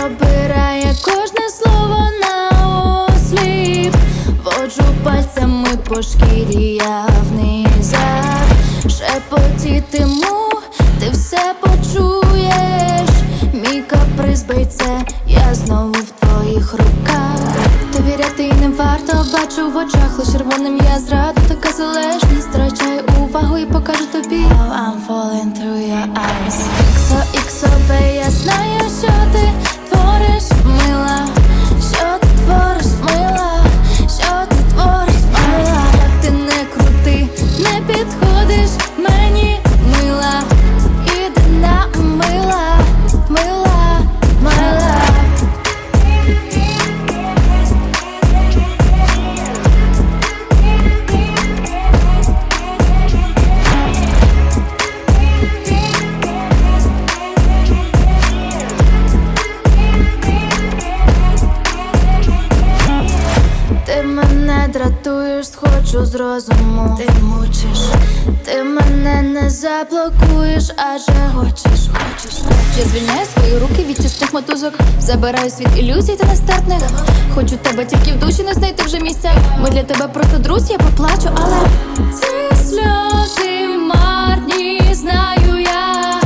Пробирає кожне слово на осліп. Воджу пальцями по шкірі я вниз Шепотітиму, ти все почуєш, мій каприз бийце, я знову в твоїх руках. Довіряти не варто, бачу в очах, лише рвоним я зраду, така залежність Втрачай увагу і покажу тобі. Дратуєш, схочу з розуму. Ти мучиш, ти мене не заблокуєш, адже хочеш, хочеш. Я звільняю свої руки від тісних мотузок, забираю світ ілюзій та нестерпних. Хочу тебе тільки в душі не знайти вже місця. Ми для тебе просто друзі, я поплачу, але ці сльози марні, знаю я.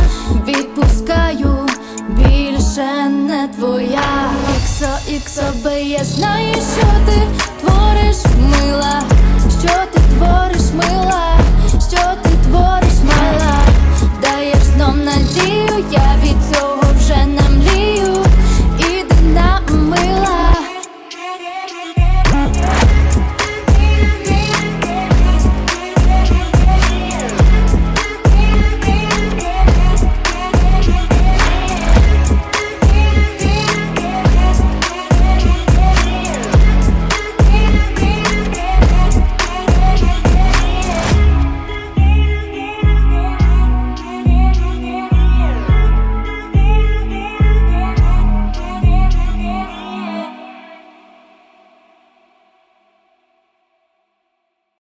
Відпускаю більше не твоя. Іксо, іксо, би я знаю, що ти твориш,